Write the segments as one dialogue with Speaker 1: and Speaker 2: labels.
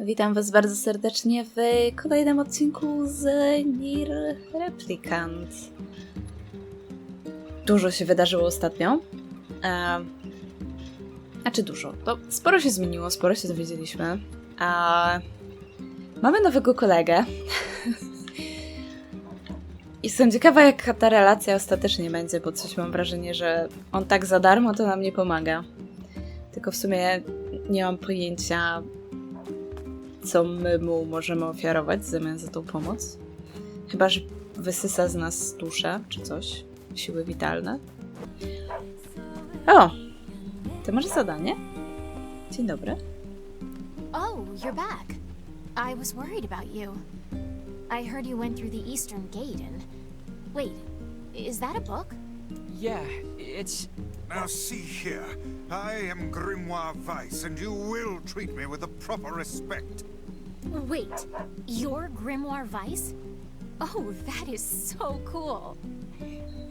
Speaker 1: Witam Was bardzo serdecznie w kolejnym odcinku z Nier Replicant. Dużo się wydarzyło ostatnio. E, a czy dużo? To sporo się zmieniło, sporo się dowiedzieliśmy. A mamy nowego kolegę. I Jestem ciekawa, jaka ta relacja ostatecznie będzie, bo coś mam wrażenie, że on tak za darmo to nam nie pomaga. Tylko w sumie nie mam pojęcia, co my mu możemy ofiarować w zamian za tą pomoc. Chyba, że wysysa z nas duszę czy coś, siły witalne. O! To może zadanie? Dzień dobry.
Speaker 2: Oh, you're back. I was worried about you. I heard you went through the eastern gate and. Wait, is that a book?
Speaker 3: Yeah, it's.
Speaker 4: Now see here, I am Grimoire Weiss, and you will treat me with the proper respect.
Speaker 2: Wait, you're Grimoire Weiss? Oh, that is so cool.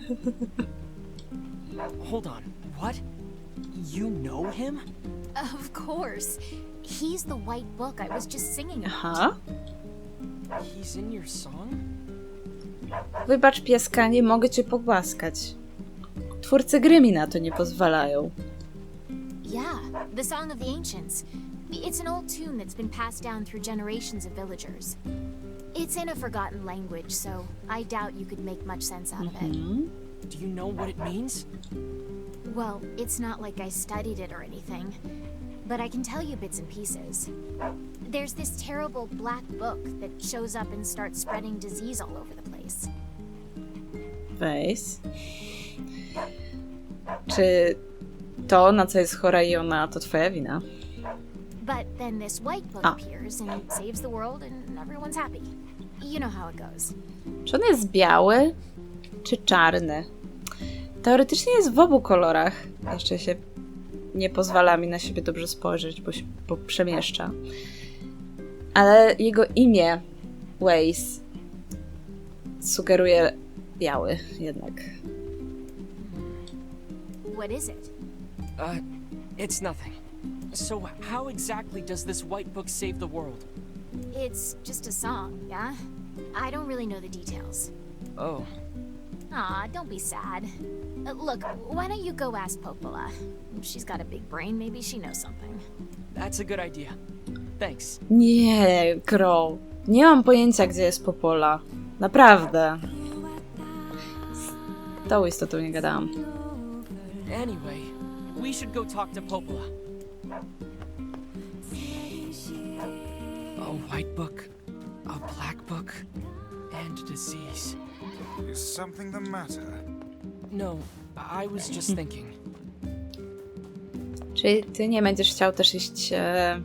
Speaker 3: Hold on. What? You know him?
Speaker 2: Of course. He's the white book I was just singing about.
Speaker 1: Aha.
Speaker 3: He's in your song?
Speaker 1: Wybacz pieska, nie mogę cię pogłaskać. Twórcy gry mi na to nie pozwalają.
Speaker 2: Yeah, the Song of the Ancients. It's an old tune that's been passed down through generations of villagers. It's in a forgotten language, so I doubt you could make much sense out of it.
Speaker 1: Hmm?
Speaker 3: Do you know what it means?
Speaker 2: Well, it's not like I studied it or anything, but I can tell you bits and pieces. There's this terrible black book that shows up and starts spreading disease all over the place.
Speaker 1: Weź. Czy to, na co jest chora Jona, to twoja wina?
Speaker 2: But then this white book
Speaker 1: Ah.
Speaker 2: appears and saves the world, and everyone's happy. You know how it goes.
Speaker 1: Czy on jest biały, czy czarny? Teoretycznie jest w obu kolorach. Jeszcze się nie pozwala mi na siebie dobrze spojrzeć, bo się bo przemieszcza. Ale jego imię, Waze, sugeruje biały jednak.
Speaker 2: What is it?
Speaker 3: Uh, it's nothing. So, how exactly does this white book save the world?
Speaker 2: It's just a song, yeah? I don't really know the details.
Speaker 3: Oh,
Speaker 2: Aw, don't be sad. Uh, look, why don't you go ask Popola? She's got a big brain, maybe she knows something.
Speaker 3: that's a good idea. Thanks.
Speaker 1: Nie, Crow. Nie mam pojęcia, gdzie jest Popola. Naprawdę. Z tą istotą nie gadałam.
Speaker 3: Anyway, we should go talk to Popola. A white book, a black book, and disease.
Speaker 4: Is something the matter?
Speaker 3: No, I was just thinking.
Speaker 1: Czyli ty nie będziesz chciał też iść e,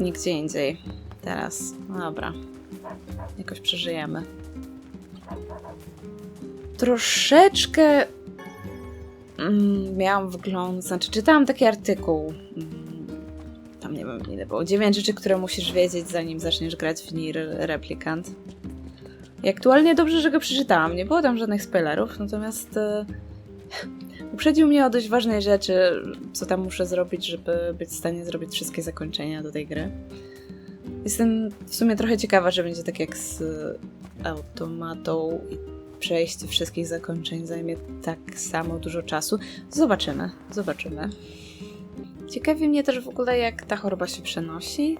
Speaker 1: nigdzie indziej teraz. No dobra. Jakoś przeżyjemy. Troszeczkę miałam wgląd, znaczy czytałam taki artykuł. Mm, tam nie wiem ile było. Dziewięć rzeczy, które musisz wiedzieć zanim zaczniesz grać w Nier Replicant. I aktualnie dobrze, że go przeczytałam. Nie było tam żadnych spoilerów, natomiast e, Uprzedził mnie o dość ważnej rzeczy, co tam muszę zrobić, żeby być w stanie zrobić wszystkie zakończenia do tej gry. Jestem w sumie trochę ciekawa, że będzie tak jak z automatą i przejście wszystkich zakończeń zajmie tak samo dużo czasu. Zobaczymy, zobaczymy. Ciekawi mnie też w ogóle, jak ta choroba się przenosi.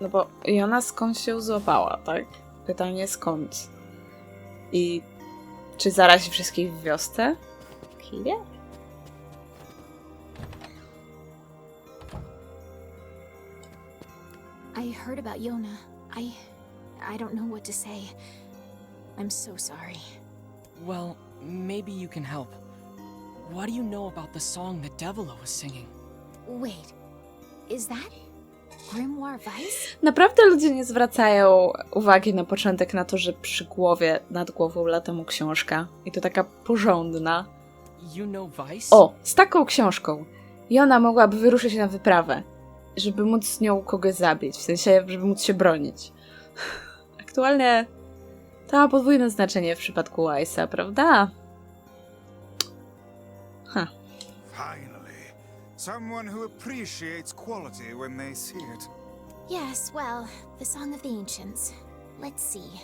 Speaker 1: No bo Jona skąd się złapała, tak? Pytanie skąd? I czy zarazi wszystkich w wiosce? Kiwie?
Speaker 2: I heard about Yona. I. I don't know what to say. I'm so sorry.
Speaker 3: Well, maybe you can help. What do you know about the song that Devilo was singing?
Speaker 2: Wait, is that Grimoire Weiss?
Speaker 1: Naprawdę ludzie nie zwracają uwagi na początek na to, że przy głowie, nad głową lata mu książka. I to taka porządna.
Speaker 3: You know Vice?
Speaker 1: O, z taką książką. I ona mogłaby wyruszyć na wyprawę, żeby móc z nią kogoś zabić, w sensie, żeby móc się bronić. Aktualnie to ma podwójne znaczenie w przypadku Weissa, prawda? Ha.
Speaker 4: Finally, Someone who appreciates quality when they see it.
Speaker 2: Yes, well, the Song of the Ancients. Let's see.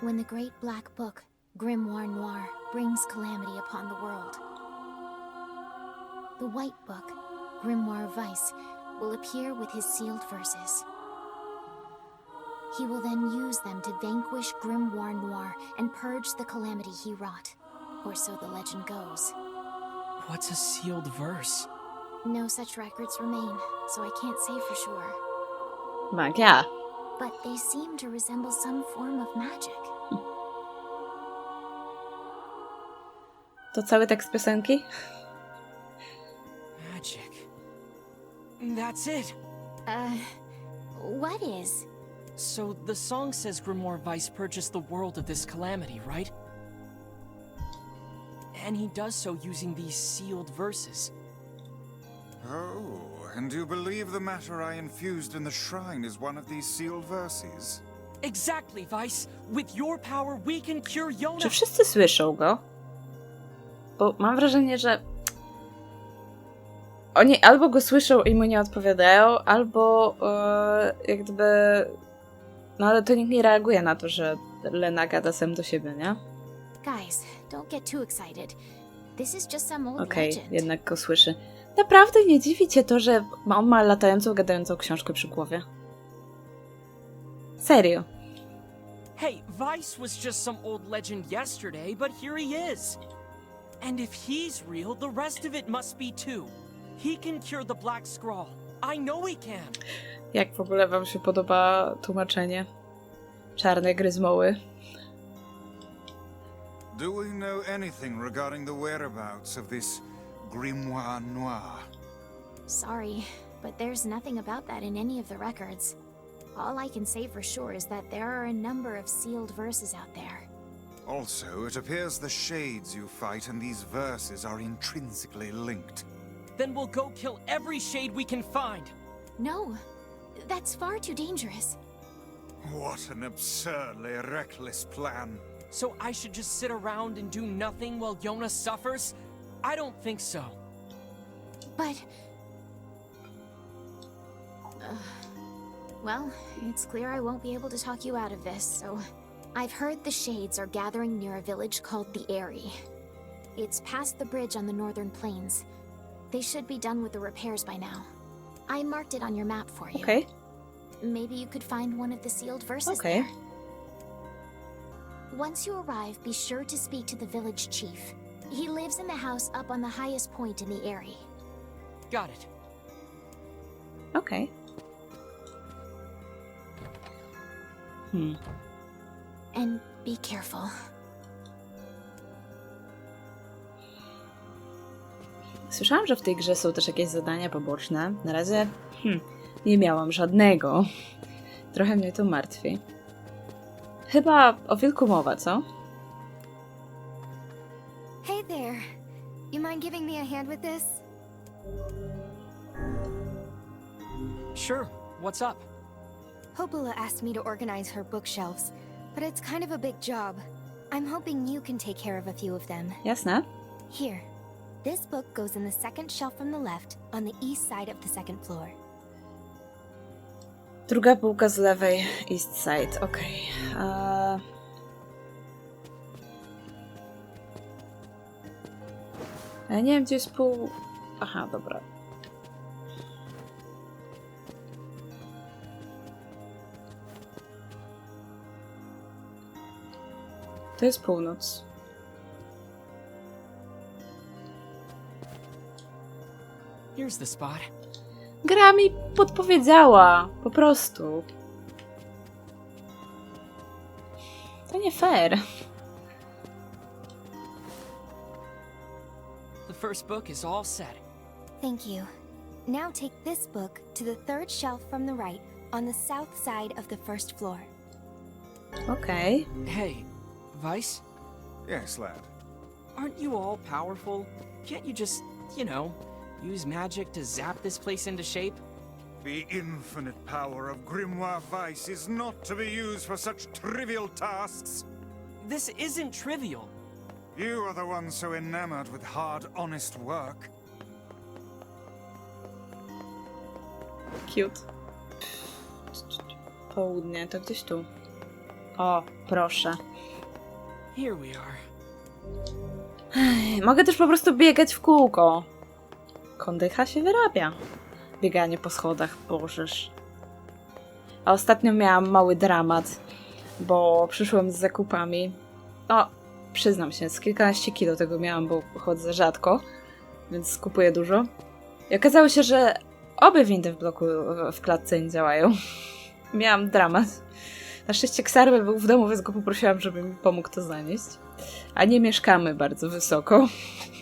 Speaker 2: When the great black book, Grimoire Noir, brings calamity upon the world, the white book, Grimoire Vice, will appear with his sealed verses. He will then use them to vanquish Grimoire Noir and purge the calamity he wrought. Or so the legend goes.
Speaker 3: What's a sealed verse?
Speaker 2: No such records remain, so I can't say for sure.
Speaker 1: Magia.
Speaker 2: But they seem to resemble some form of magic.
Speaker 1: To cały tekst piosenki?
Speaker 3: That's it!
Speaker 2: Uh, what is?
Speaker 3: So the song says Grimoire Vice purchased the world of this calamity, right? And he does so using these sealed verses.
Speaker 4: Oh, and you believe the matter I infused in the shrine is one of these sealed verses?
Speaker 3: Exactly, Vice! With your power, we can cure Yona!
Speaker 1: Czy wszyscy słyszą go? Bo mam wrażenie, że oni albo go słyszą i mu nie odpowiadają, albo e, jak gdyby. No ale to nikt nie reaguje na to, że Lena gada sam do siebie, nie?
Speaker 2: Guys, don't get too excited. This is just some old
Speaker 1: Okej,
Speaker 2: legend.
Speaker 1: jednak go słyszy. Naprawdę nie dziwi cię to, że on ma latającą, gadającą książkę przy głowie. Serio.
Speaker 3: Hey, Vice was just some old legend yesterday, but here he is. And if he's real, the rest of it must be too. He can cure the Black Scrawl. I know he can.
Speaker 1: Jak w ogóle wam się podoba tłumaczenie? Czarne gryzmoły.
Speaker 4: Do we know anything regarding the whereabouts of this Grimoire Noir?
Speaker 2: Sorry, but there's nothing about that in any of the records. All I can say for sure is that there are a number of sealed verses out there.
Speaker 4: Also, it appears the shades you fight and these verses are intrinsically linked.
Speaker 3: Then we'll go kill every shade we can find.
Speaker 2: No, that's far too dangerous.
Speaker 4: What an absurdly reckless plan.
Speaker 3: So I should just sit around and do nothing while Yona suffers? I don't think so.
Speaker 2: But. Ugh. well, it's clear I won't be able to talk you out of this, so. I've heard the Shades are gathering near a village called the Airy. It's past the bridge on the northern plains. They should be done with the repairs by now. I marked it on your map for you.
Speaker 1: Okay.
Speaker 2: Maybe you could find one of the sealed verses
Speaker 1: Okay.
Speaker 2: there. Once you arrive, be sure to speak to the village chief. He lives in the house up on the highest point in the area.
Speaker 3: Got it.
Speaker 1: Okay. Hmm.
Speaker 2: And be careful.
Speaker 1: Słyszałam, że w tej grze są też jakieś zadania poboczne. Na razie hmm, nie miałam żadnego. Trochę mnie to martwi. Chyba o wilku mowa, co?
Speaker 5: Hey there. You mind giving me a hand with this?
Speaker 3: Sure. What's up?
Speaker 5: Hopula asked me to organize her bookshelves, but it's kind of a big job. I'm hoping you can take care of a few of them.
Speaker 1: Jasne?
Speaker 5: Here. This book goes in the second shelf from the left on the east side of the second floor.
Speaker 1: Druga półka z lewej, east side, okej. Eee, Ja nie wiem, gdzie jest pół... Aha, dobra. To jest północ.
Speaker 3: Here's the spot.
Speaker 1: Gra mi podpowiedziała, po prostu. To nie fair.
Speaker 3: The first book is all set.
Speaker 5: Thank you. Now take this book to the third shelf from the right on the south side of the first floor.
Speaker 1: Okay.
Speaker 3: Hey, Vice,
Speaker 4: Yes, lad.
Speaker 3: aren't you all powerful? Can't you just, you know, use magic to zap this place into shape?
Speaker 4: The infinite power of Grimoire Vice is not to be used for such trivial tasks.
Speaker 3: This isn't trivial.
Speaker 4: You are the one so enamored with hard, honest work.
Speaker 1: Cute. Południe, to gdzieś tu. O, proszę.
Speaker 3: Here we are.
Speaker 1: Mogę też po prostu biegać w kółko. Kondycha się wyrabia. Bieganie po schodach, bożeż. A ostatnio miałam mały dramat, bo przyszłam z zakupami. O, przyznam się, z kilkanaście kilo tego miałam, bo chodzę rzadko, więc kupuję dużo. I okazało się, że obie windy w bloku w klatce nie działają. Miałam dramat. Na szczęście Ksarby był w domu, więc go poprosiłam, żeby mi pomógł to zanieść. A nie mieszkamy bardzo wysoko.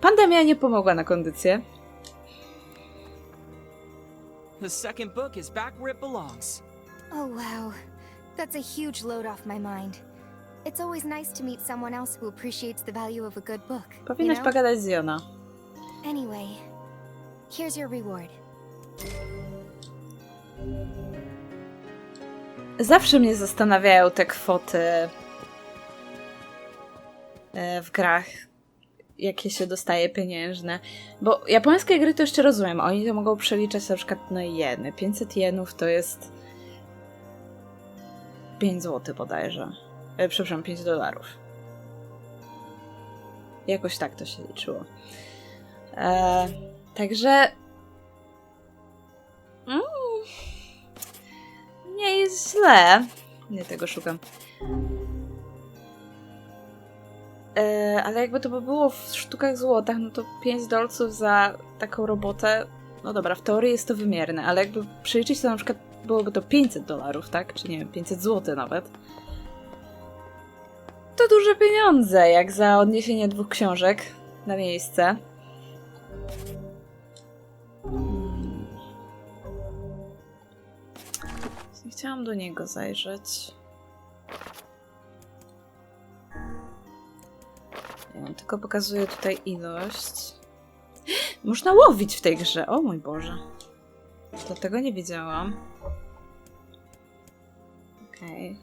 Speaker 1: Pandemia nie pomogła na kondycję.
Speaker 3: The second book is back where it belongs.
Speaker 5: Oh, wow. That's a huge load off my mind. It's always nice to meet someone else who appreciates the value of a good book. You
Speaker 1: Powinnaś
Speaker 5: know?
Speaker 1: pogadać z Jona.
Speaker 5: Anyway, here's your reward.
Speaker 1: Zawsze mnie zastanawiają te kwoty e, w grach, jakie się dostaje pieniężne. Bo japońskie gry to jeszcze rozumiem. Oni to mogą przeliczać na przykład na jeny. 500 jenów to jest 5 zł bodajże. E, przepraszam, 5 dolarów. Jakoś tak to się liczyło. E, także. Mm, nie jest źle. Nie tego szukam. E, ale jakby to by było w sztukach złotach, no to 5 dolców za taką robotę. No dobra, w teorii jest to wymierne, ale jakby przeliczyć to na przykład byłoby to 500 dolarów, tak? Czy nie wiem, 500 zł nawet. To duże pieniądze, jak za odniesienie dwóch książek na miejsce. Hmm. Chciałam do niego zajrzeć. Tylko pokazuję tutaj ilość. Można łowić w tej grze. O mój Boże. Do tego nie wiedziałam. Okej.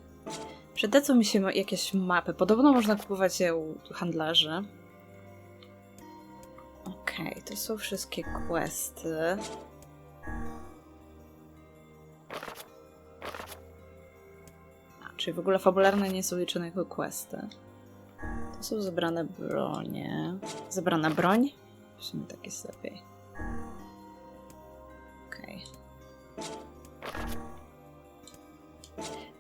Speaker 1: Przydadzą mi się jakieś mapy. Podobno można kupować je u handlarzy. Okej, to są wszystkie questy. A, czyli w ogóle fabularne nie są liczone jako questy. Są zebrane bronie. Zebrana broń? W sumie tak jest lepiej. Okej.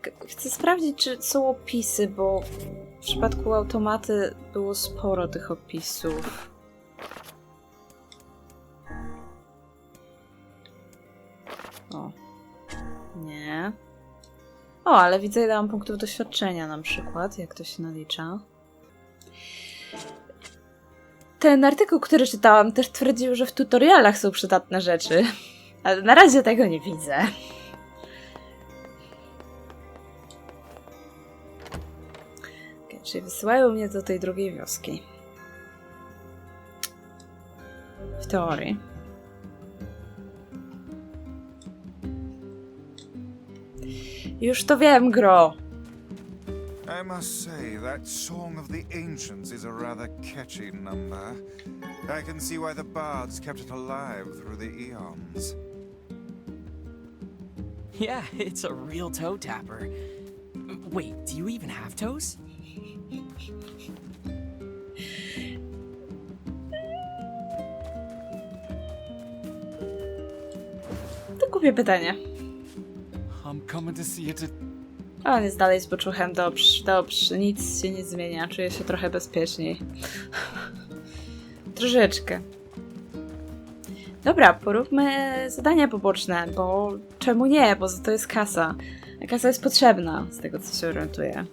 Speaker 1: K- Chcę sprawdzić, czy są opisy, bo w przypadku automaty było sporo tych opisów. O. Nie. O, ale widzę, ile mam punktów doświadczenia na przykład, jak to się nalicza. Ten artykuł, który czytałam, też twierdził, że w tutorialach są przydatne rzeczy. Ale na razie tego nie widzę. Okay, czyli wysyłają mnie do tej drugiej wioski. W teorii. Już to wiem, Gro.
Speaker 4: I must say, that Song of the Ancients is a rather catchy number. I can see why the bards kept it alive through the eons.
Speaker 3: Yeah, it's a real toe tapper. Wait, do you even have toes?
Speaker 1: To głupie pytanie.
Speaker 6: I'm coming to see you to
Speaker 1: A on jest dalej z boczuchem. Dobrze, dobrze. Nic się nie zmienia. Czuję się trochę bezpieczniej. Troszeczkę. Dobra, poróbmy zadania poboczne, bo czemu nie? Bo to jest kasa. A kasa jest potrzebna, z tego co się orientuję.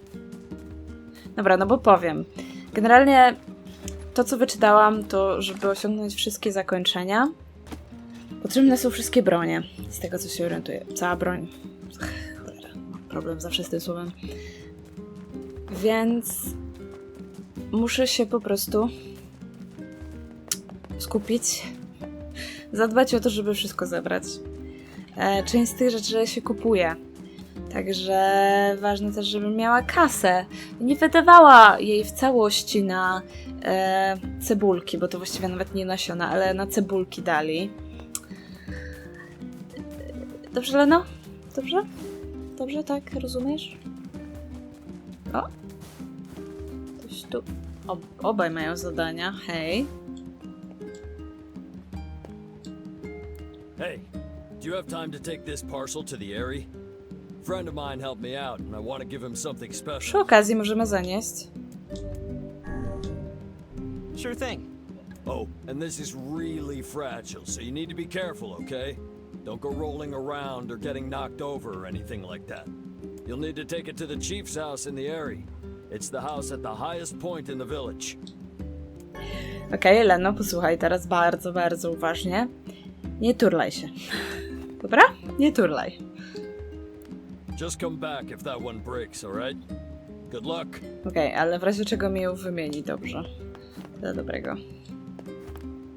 Speaker 1: Dobra, no bo powiem. Generalnie to, co wyczytałam, to żeby osiągnąć wszystkie zakończenia, potrzebne są wszystkie bronie, z tego co się orientuję. Cała broń. Problem zawsze z tym słowem. Więc muszę się po prostu skupić, zadbać o to, żeby wszystko zebrać. E, część z tych rzeczy się kupuje. Także ważne też, żeby miała kasę. Nie wydawała jej w całości na e, cebulki, bo to właściwie nawet nie nasiona, ale na cebulki dali. Dobrze, Leno? Dobrze? Dobrze, tak? Rozumiesz? O! Ktoś tu... Ob obaj mają zadania, hej.
Speaker 7: Hey, do you have time to take this parcel to the Airy? friend of mine helped me out, and I want to give him something
Speaker 1: Przy
Speaker 7: special.
Speaker 1: okazji możemy zanieść.
Speaker 3: Sure thing.
Speaker 7: Oh, and this is really fragile, so you need to be careful, okay? Don't go rolling around or getting knocked over or anything like that. You'll need to take it to the chief's house in the Airy. It's the house at the highest point in the village.
Speaker 1: Okej, Leno, posłuchaj teraz bardzo, bardzo uważnie. Nie turlaj się. Dobra? Nie turlaj.
Speaker 7: Just come back if that one breaks, alright? Good luck.
Speaker 1: Okej, ale w razie czego mi ją wymieni, dobrze. Do dobrego.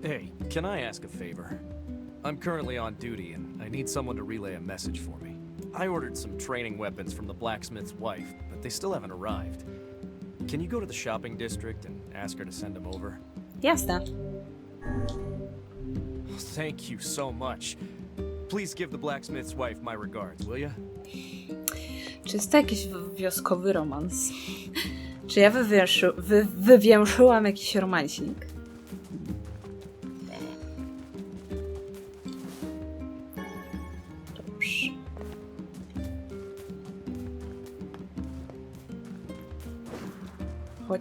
Speaker 8: Hey, can I ask a favor? I'm currently on duty and I need someone to relay a message for me. I ordered some training weapons from the blacksmith's wife, but they still haven't arrived. Can you go to the shopping district and ask her to send them over?
Speaker 1: Jasne.
Speaker 8: Thank you so much. Please give the blacksmith's wife my regards, will you?
Speaker 1: Czy jest to jakiś w- wioskowy romans? Czy ja wywięszy, wy, wywięszyłam jakiś romansik?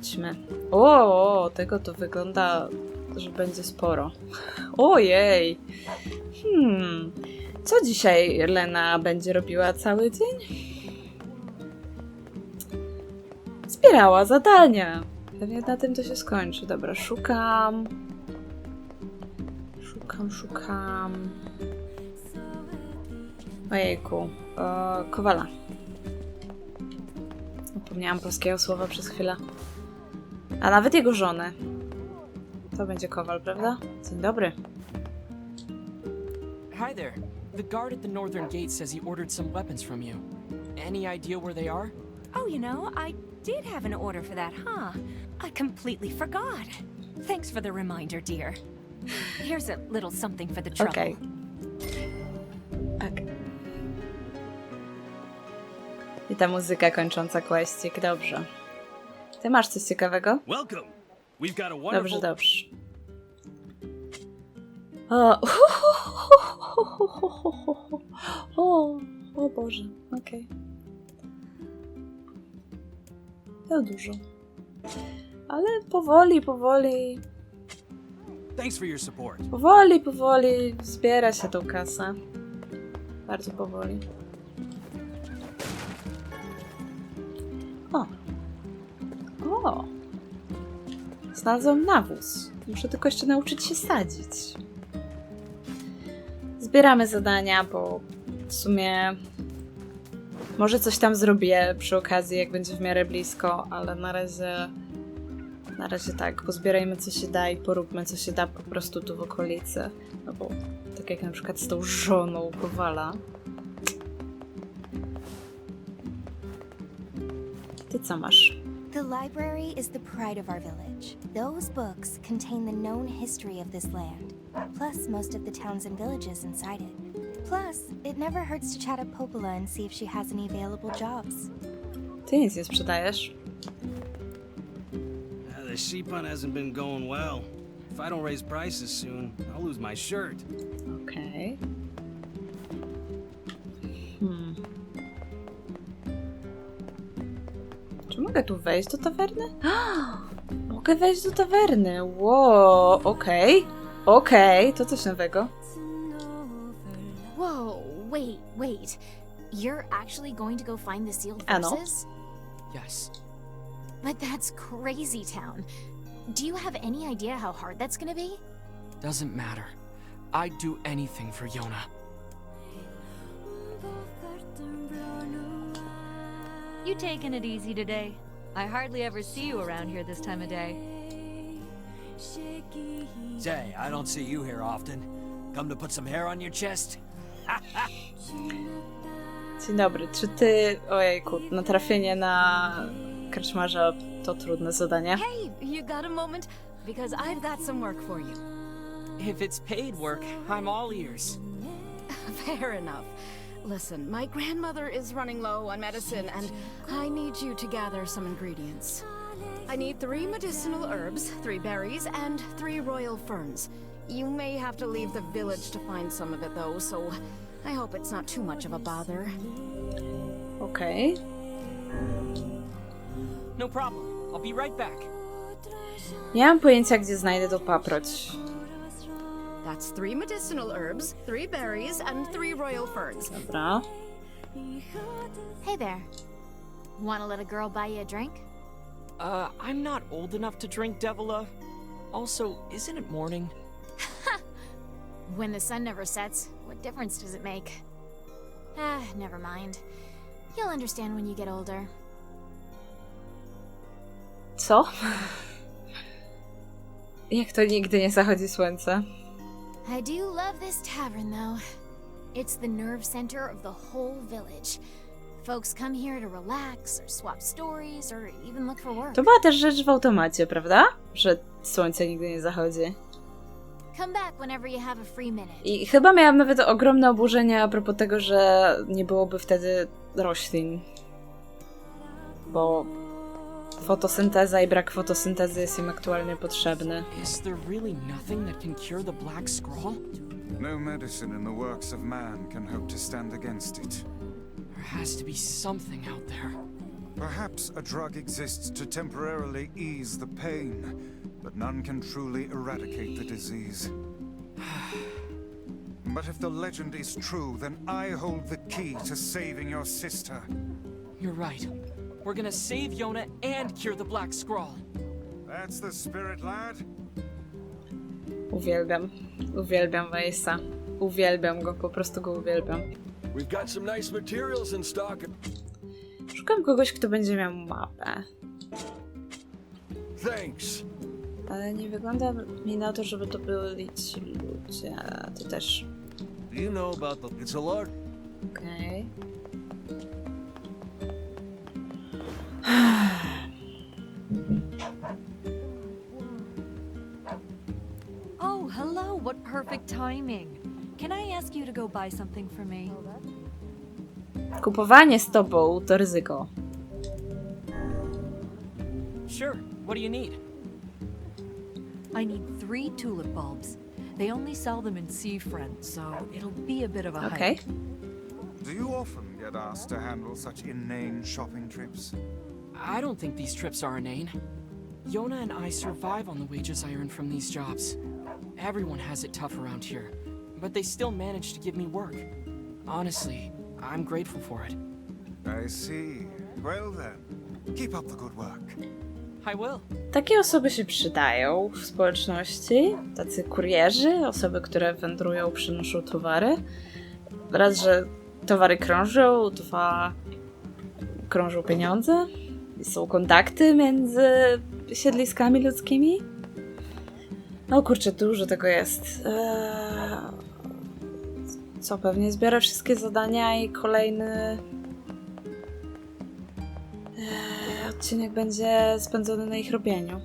Speaker 1: Chodźmy. O, tego to wygląda, że będzie sporo. Ojej. Hmm. Co dzisiaj Lena będzie robiła cały dzień? Zbierała zadania. Pewnie na tym to się skończy. Dobra, szukam. Szukam, szukam. Ojejku. E, Kowala. Zapomniałam polskiego słowa przez chwilę. A nawet jego żonę. To będzie Kowal, prawda? Dzień dobry.
Speaker 3: Hi there. The guard at the northern gate says he ordered some weapons from you. Any idea where they are?
Speaker 9: Oh, you know, I did have an order for that, huh? I completely forgot. Thanks for the reminder, dear. Here's a little something for the trouble.
Speaker 1: Okej. Okay. I ta muzyka kończąca questik, dobrze. Ty masz coś ciekawego? Dobrze, dobrze. O, o, o Boże, okej. To dużo. Ale powoli, powoli, powoli, powoli zbiera się tą kasę. Bardzo powoli. O. Znalazłam nawóz. Muszę tylko jeszcze nauczyć się sadzić. Zbieramy zadania, bo w sumie może coś tam zrobię przy okazji, jak będzie w miarę blisko, ale na razie na razie tak, pozbierajmy co się da i poróbmy co się da po prostu tu w okolicy. No bo tak jak na przykład z tą żoną Kowala. Ty co masz?
Speaker 5: The library is the pride of our village. Those books contain the known history of this land, plus most of the towns and villages inside it. Plus, it never hurts to chat up Popola and see if she has any available jobs.
Speaker 1: Ty nic nie sprzedajesz?
Speaker 10: Uh, the sheep hunt hasn't been going well. If I don't raise prices soon, I'll lose my shirt.
Speaker 1: Okej. Mogę tu wejść do tawerny? Mogę wejść do tawerny. Wow, okej. Okej, to coś nowego.
Speaker 2: Whoa, wait, wait. You're actually going to go find the sealed
Speaker 1: Ano.
Speaker 2: forces?
Speaker 3: Yes.
Speaker 2: But that's crazy town. Do you have any idea how hard that's gonna be?
Speaker 3: Doesn't matter. I'd do anything for Yona.
Speaker 9: You taking it easy today? I hardly ever see you around here this time of day.
Speaker 7: Say, I don't see you here often. Come to put some hair on your chest?
Speaker 1: Dzień dobry, czy ty, ojejku, natrafienie na karczmarza to trudne zadanie?
Speaker 11: Hey, you got a moment? Because I've got some work for you.
Speaker 3: If it's paid work, I'm all ears.
Speaker 11: Fair enough. Listen, my grandmother is running low on medicine, and I need you to gather some ingredients. I need three medicinal herbs, three berries, and three royal ferns. You may have to leave the village to find some of it, though, so I hope it's not too much of a bother.
Speaker 1: Okay.
Speaker 3: No problem. I'll be right back.
Speaker 1: Nie mam pojęcia, gdzie znajdę tą paproć.
Speaker 11: That's three medicinal herbs, three berries, and three royal ferns.
Speaker 1: Dobra.
Speaker 2: Hey there. Want to let a girl buy you a drink?
Speaker 3: Uh, I'm not old enough to drink Devila. Also, isn't it morning?
Speaker 2: When the sun never sets, what difference does it make? Ah, never mind. You'll understand when you get older.
Speaker 1: Co? Jak to nigdy nie zachodzi słońce?
Speaker 2: I do love this tavern, though. It's the nerve center of the whole village. Folks come here to relax, or swap stories, or even look for work.
Speaker 1: To była też rzecz w automacie, prawda? Że słońce nigdy nie zachodzi.
Speaker 2: Come back whenever you have a free minute.
Speaker 1: I chyba miałam nawet ogromne oburzenie a propos tego, że nie byłoby wtedy roślin. Bo fotosynteza i brak fotosyntezy jest im aktualnie potrzebny.
Speaker 3: Is there really nothing that can cure the Black Scroll?
Speaker 4: No medicine in the works of man can hope to stand against it.
Speaker 3: There has to be something out there.
Speaker 4: Perhaps a drug exists to temporarily ease the pain, but none can truly eradicate the disease. But if the legend is true, then I hold the key to saving your sister.
Speaker 3: You're right. We're gonna save Yona and cure the Black Scroll.
Speaker 4: That's the spirit, lad.
Speaker 1: Uwielbiam. Uwielbiam Weissa. Uwielbiam go, po prostu go uwielbiam.
Speaker 7: We've got some nice materials in stock.
Speaker 1: Szukam kogoś, kto będzie miał mapę.
Speaker 7: Thanks.
Speaker 1: Ale nie wygląda mi na to, żeby to byli ci ludzie. Ty też.
Speaker 6: Do you know about the... It's a large...
Speaker 1: Okej.
Speaker 9: Oh, perfect timing. Can I ask you to go buy something for me?
Speaker 1: Kupowanie z tobą to ryzyko.
Speaker 3: Sure. What do you need?
Speaker 9: I need three tulip bulbs. They only sell them in Seafriend, so it'll be a bit of a hike.
Speaker 1: Okej.
Speaker 4: Do you often get asked to handle such inane shopping trips?
Speaker 3: I don't think these trips are inane. Yona and I survive on the wages I earn from these jobs. Everyone has it tough around here, but they still manage to give me work. Honestly, I'm grateful for it.
Speaker 4: I see. Well then, keep up the good work.
Speaker 3: I will.
Speaker 1: Takie osoby się przydają w społeczności. Tacy kurierzy, osoby, które wędrują, przynoszą towary. Raz, że towary krążą, dwa, krążą pieniądze. Są kontakty między siedliskami ludzkimi. No kurczę, dużo tego jest. Eee, co, pewnie zbiorę wszystkie zadania i kolejny Eee, odcinek będzie spędzony na ich robieniu.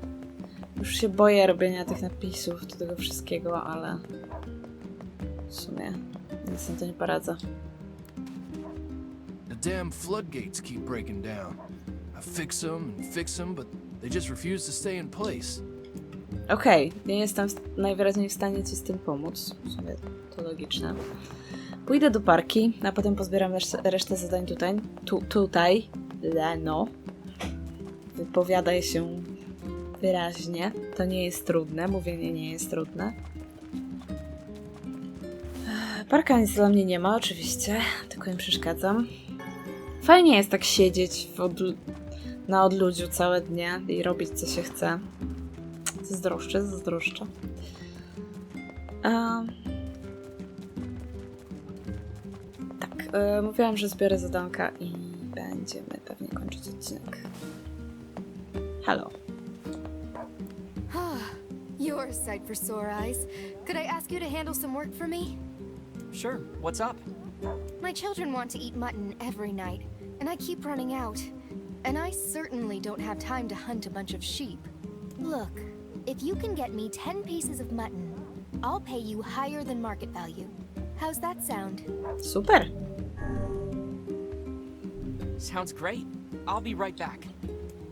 Speaker 1: Już się boję robienia tych napisów, do tego wszystkiego, ale w sumie nic na to nie poradzę.
Speaker 12: The damn floodgates keep breaking down. I fix them and fix them, but they just refuse to stay in place.
Speaker 1: Okej, nie jestem najwyraźniej w stanie ci z tym pomóc. W sumie to logiczne. Pójdę do parki, a potem pozbieram resztę, zadań tutaj. Tu, tutaj. Leno. Wypowiadaj się wyraźnie. To nie jest trudne. Mówienie nie jest trudne. Parka nic dla mnie nie ma, oczywiście. Tylko im przeszkadzam. Fajnie jest tak siedzieć na odludziu całe dnie i robić co się chce. Zazdroszczę, zazdroszczę. Em, tak, e, mówiłam, że zbiorę zadanka i będziemy pewnie kończyć odcinek. Halo.
Speaker 5: Ah, You're a sight for sore eyes. Could I ask you to handle some work for me?
Speaker 3: Sure. What's up?
Speaker 5: My children want to eat mutton every night, and I keep running out. And I certainly don't have time to hunt a bunch of sheep. Look, if you can get me 10 pieces of mutton, I'll pay you higher than market value. How's that sound?
Speaker 1: Super.
Speaker 3: Sounds great. I'll be right back.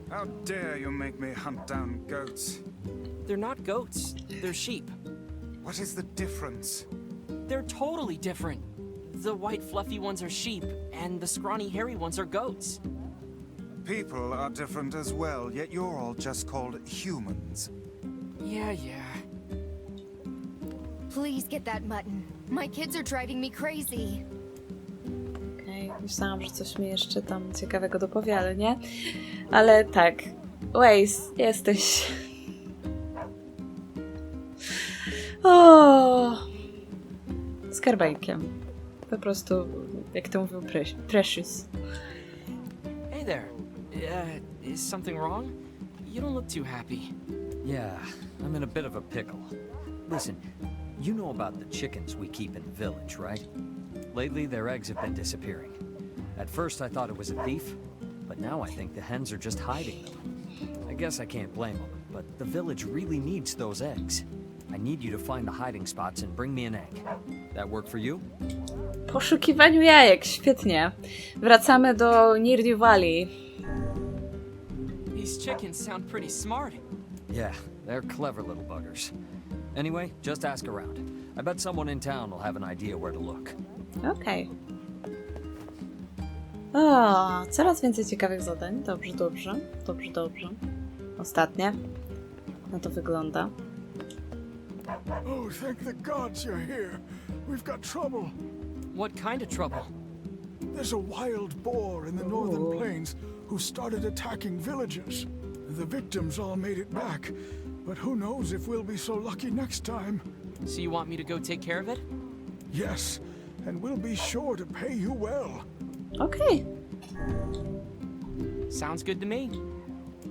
Speaker 4: How dare you make me hunt down goats?
Speaker 3: They're not goats, they're sheep.
Speaker 4: What is the difference?
Speaker 3: They're totally different. The white fluffy ones are sheep, and the scrawny hairy ones are goats.
Speaker 4: People are different as well, yet you're all just called humans.
Speaker 3: Yeah, yeah.
Speaker 5: Please get that mutton. My kids are driving me crazy.
Speaker 1: Okej, myślałam, że coś mi jeszcze tam ciekawego dopowie, ale nie. Ale tak. Waze, jesteś. O! Skarbajkiem. Po prostu, jak to mówił Pre- Precious.
Speaker 3: Hey there. Uh, is something wrong? You don't look too happy.
Speaker 7: Yeah, I'm in a bit of a pickle. Listen, you know about the chickens we keep in the village, right? Lately, their eggs have been disappearing. At first, I thought it was a thief, but now I think the hens are just hiding them. I guess I can't blame them, but the village really needs those eggs. I need you to find the hiding spots and bring me an egg. That work for you?
Speaker 1: Poszukiwaniu jajek, świetnie. Wracamy do Nirdew Valley.
Speaker 3: These chickens sound pretty smart.
Speaker 7: Yeah, they're clever little buggers. Anyway, just ask around. I bet someone in town will have an idea where to look.
Speaker 1: Okej. O, coraz więcej ciekawych zadań. Dobrze, dobrze. Dobrze, dobrze. Ostatnie. No to wygląda.
Speaker 13: Oh, thank the gods you're here. We've got trouble.
Speaker 3: What kind of trouble?
Speaker 13: There's a wild boar in the northern oh. plains who started attacking villages. The victims all made it back, but who knows if we'll be so lucky next time.
Speaker 3: So you want me to go take care of it?
Speaker 13: Yes, and we'll be sure to pay you well.
Speaker 1: Okej.
Speaker 3: Sounds good to me.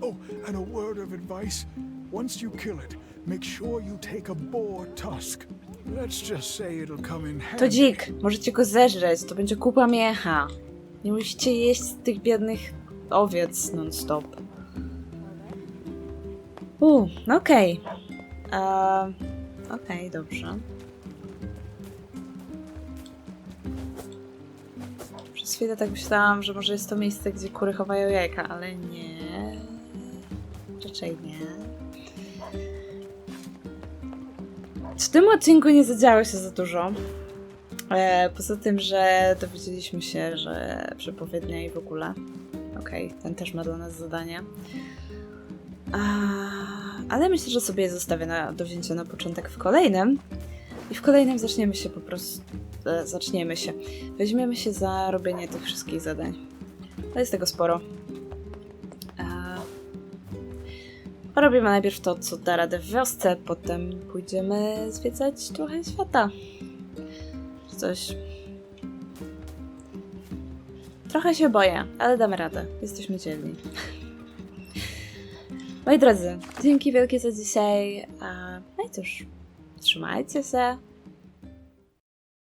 Speaker 13: Oh, and a word of advice. Once you kill it, make sure you take a boar tusk. Let's just say it'll come in handy.
Speaker 1: To dzik. Możecie go zeżreć. To będzie kupa miecha. Nie musicie jeść tych biednych owiec non-stop. Uuu, okej. Eee, Okej, dobrze. Przez chwilę tak myślałam, że może jest to miejsce, gdzie kury chowają jajka, ale nie. Raczej nie. W tym odcinku nie zadziało się za dużo. E, poza tym, że dowiedzieliśmy się, że przepowiednia i w ogóle. Okej, ten też ma dla nas zadanie. A, ale myślę, że sobie je zostawię na, do wzięcia na początek w kolejnym. I w kolejnym zaczniemy się po prostu. E, zaczniemy się. Weźmiemy się za robienie tych wszystkich zadań. To jest tego sporo. E, Robimy najpierw to, co da radę w wiosce, potem pójdziemy zwiedzać trochę świata. Coś. Trochę się boję, ale damy radę. Jesteśmy dzielni. Moi drodzy, dzięki wielkie za dzisiaj. No i cóż, trzymajcie się.